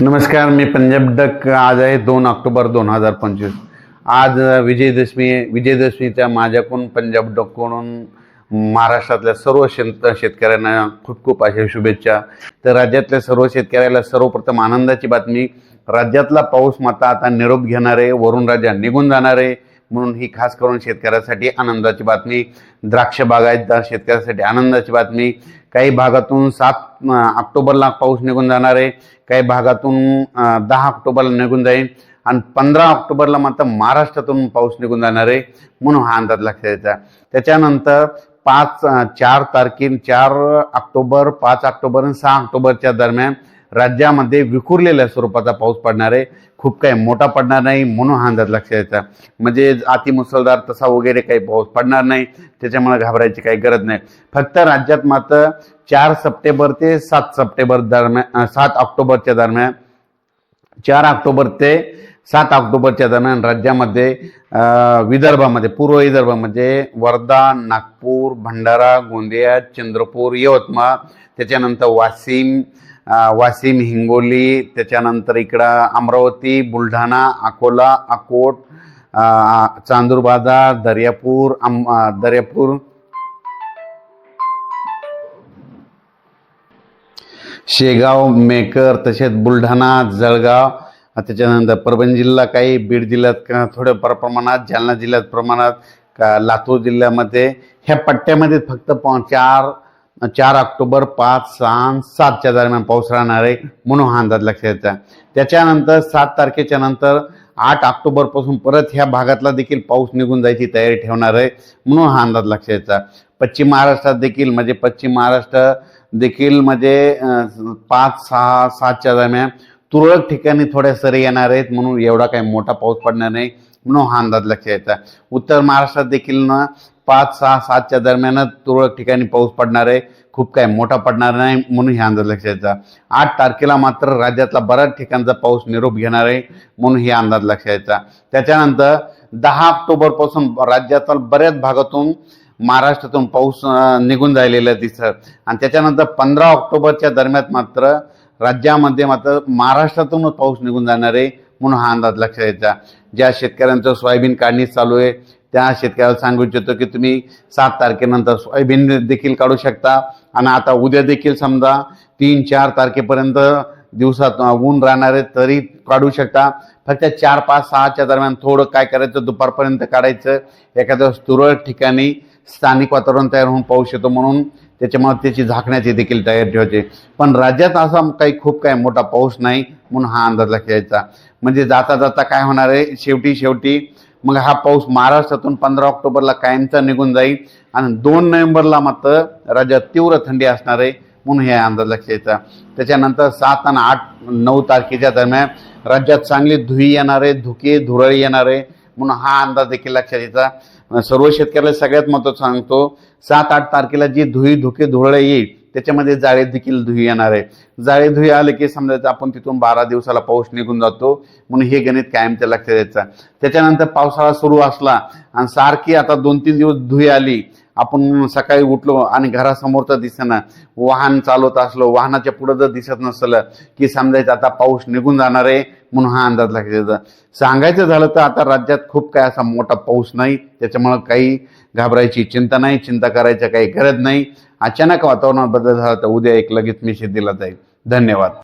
नमस्कार मी पंजाब डक. आज आहे दोन ऑक्टोबर दोन हजार पंचवीस. आज विजयदशमी विजयदशमीच्या माझ्याकडून पंजाब डककडून महाराष्ट्रातल्या सर्व शेत शेतकऱ्यांना खूप खूप अशा शुभेच्छा. तर राज्यातल्या सर्व शेतकऱ्याला सर्वप्रथम आनंदाची बातमी. राज्यातला पाऊस माता आता निरोप घेणारे आहे वरुण राजा निघून जाणारे. म्हणून ही खास करून शेतकऱ्यासाठी आनंदाची बातमी द्राक्ष बागायतदार शेतकऱ्यासाठी आनंदाची बातमी. काही भागातून सात ऑक्टोबरला पाऊस निघून जाणार आहे. काही भागातून दहा ऑक्टोबरला निघून जाईल. आणि पंधरा ऑक्टोबरला मात्र महाराष्ट्रातून पाऊस निघून जाणार आहे म्हणून हा अंदाज लक्षात यायचा त्याच्यानंतर पाच चार तारखे चार ऑक्टोबर पाच ऑक्टोबर आणि सहा ऑक्टोबरच्या दरम्यान राज्यामध्ये विखुरलेल्या स्वरूपाचा पाऊस पडणार आहे खूप काही मोठा पडणार नाही म्हणून हा अंदाज लक्षात यायचा म्हणजे अति मुसळधार तसा वगैरे काही पाऊस पडणार नाही त्याच्यामुळे घाबरायची काही गरज नाही. फक्त राज्यात मात्र चार सप्टेंबर ते सात सप्टेंबर दरम्यान सात ऑक्टोबरच्या दरम्यान चार ऑक्टोबर ते सात ऑक्टोबरच्या दरम्यान राज्यामध्ये विदर्भामध्ये पूर्व विदर्भामध्ये म्हणजे वर्धा नागपूर भंडारा गोंदिया चंद्रपूर यवतमाळ त्याच्यानंतर वाशिम वाशिम हिंगोली त्याच्यानंतर इकडं अमरावती बुलढाणा अकोला अकोट चांदूरबाजार चांदूर बाजार दर्यापूर अम अं, दर्यापूर. शेगाव मेकर तसेच बुलढाणा जळगाव त्याच्यानंतर परभणी जिल्हा काही बीड जिल्ह्यात थोड्याफार प्रमाणात जालना जिल्ह्यात प्रमाणात का लातूर जिल्ह्यामध्ये ह्या पट्ट्यामध्ये फक्त चार चार ऑक्टोबर पाच सहा सातच्या दरम्यान पाऊस राहणार आहे म्हणून हा अंदाज लक्षात यायचा त्याच्यानंतर सात तारखेच्या नंतर आठ ऑक्टोबरपासून परत ह्या भागातला देखील पाऊस निघून जायची तयारी ठेवणार आहे म्हणून हा अंदाज लक्षात यायचा पश्चिम महाराष्ट्रात देखील म्हणजे पश्चिम महाराष्ट्र देखील म्हणजे पाच सहा सातच्या दरम्यान तुरळक ठिकाणी थोड्या सरी येणार आहेत म्हणून एवढा काही मोठा पाऊस पडणार नाही म्हणून हा अंदाज लक्षात यायचा उत्तर महाराष्ट्रात देखील ना पाच सहा सातच्या दरम्यानच तुरळक ठिकाणी पाऊस पडणार आहे. खूप काही मोठा पडणार नाही म्हणून हा अंदाज लक्षात यायचा आठ तारखेला मात्र राज्यातला बऱ्याच ठिकाणचा पाऊस निरोप घेणार आहे म्हणून हे अंदाज लक्षात यायचा त्याच्यानंतर दहा ऑक्टोबरपासून राज्यातील बऱ्याच भागातून महाराष्ट्रातून पाऊस निघून जायलेला दिसत आणि त्याच्यानंतर पंधरा ऑक्टोबरच्या दरम्यान मात्र राज्यामध्ये मात्र महाराष्ट्रातूनच पाऊस निघून जाणार आहे म्हणून हा अंदाज लक्षात यायचा ज्या शेतकऱ्यांचं सोयाबीन काढणी चालू आहे त्या शेतकऱ्याला सांगू इच्छितो की तुम्ही सात तारखेनंतर सोयाबीन देखील काढू शकता. आणि आता उद्या देखील समजा तीन चार तारखेपर्यंत दिवसात ऊन राहणारे तरी काढू शकता. फक्त चार पाच सहाच्या दरम्यान थोडं काय करायचं दुपारपर्यंत काढायचं. एखाद्या तुरळक ठिकाणी स्थानिक वातावरण तयार होऊन पाऊस येतो म्हणून त्याच्यामुळे त्याची झाकण्याची देखील तयारी ठेवायची. पण राज्यात असा काही खूप काही मोठा पाऊस नाही म्हणून हा अंदाज लक्षात म्हणजे जाता जाता काय होणार आहे? शेवटी शेवटी मग हा पाऊस महाराष्ट्रातून पंधरा ऑक्टोबरला कायमचा निघून जाईल आणि दोन नोव्हेंबरला मात्र राज्यात तीव्र थंडी असणार आहे म्हणून हे अंदाज लक्ष यायचा त्याच्यानंतर सात आणि आठ नऊ तारखेच्या दरम्यान राज्यात चांगली धुई येणार आहे धुके धुरळी येणार आहे म्हणून हा अंदाज देखील लक्षात द्यायचा सर्व शेतकऱ्याला सगळ्यात महत्त्व सांगतो सात आठ तारखेला जी धुई धुके धुरळे येईल त्याच्यामध्ये जाळे देखील धुई येणार आहे. जाळे धुई आले की समजायचं आपण तिथून बारा दिवसाला पाऊस निघून जातो म्हणून हे गणित कायमच्या लक्षात द्यायचं त्याच्यानंतर पावसाळा सुरू असला आणि सारखी आता दोन तीन दिवस धुई आली आपण सकाळी उठलो आणि घरासमोरचं दिसेना वाहन चालवत असलो वाहनाच्या पुढं जर दिसत नसलं की समजायचं आता पाऊस निघून जाणार आहे म्हणून हा अंदाज लक्षात सांगायचं झालं तर आता राज्यात खूप काय असा मोठा पाऊस नाही त्याच्यामुळं काही घाबरायची चिंता नाही चिंता करायची काही गरज नाही. अचानक वातावरणात बदल झाला तर उद्या एक लगेच मेसेज दिला जाईल. धन्यवाद.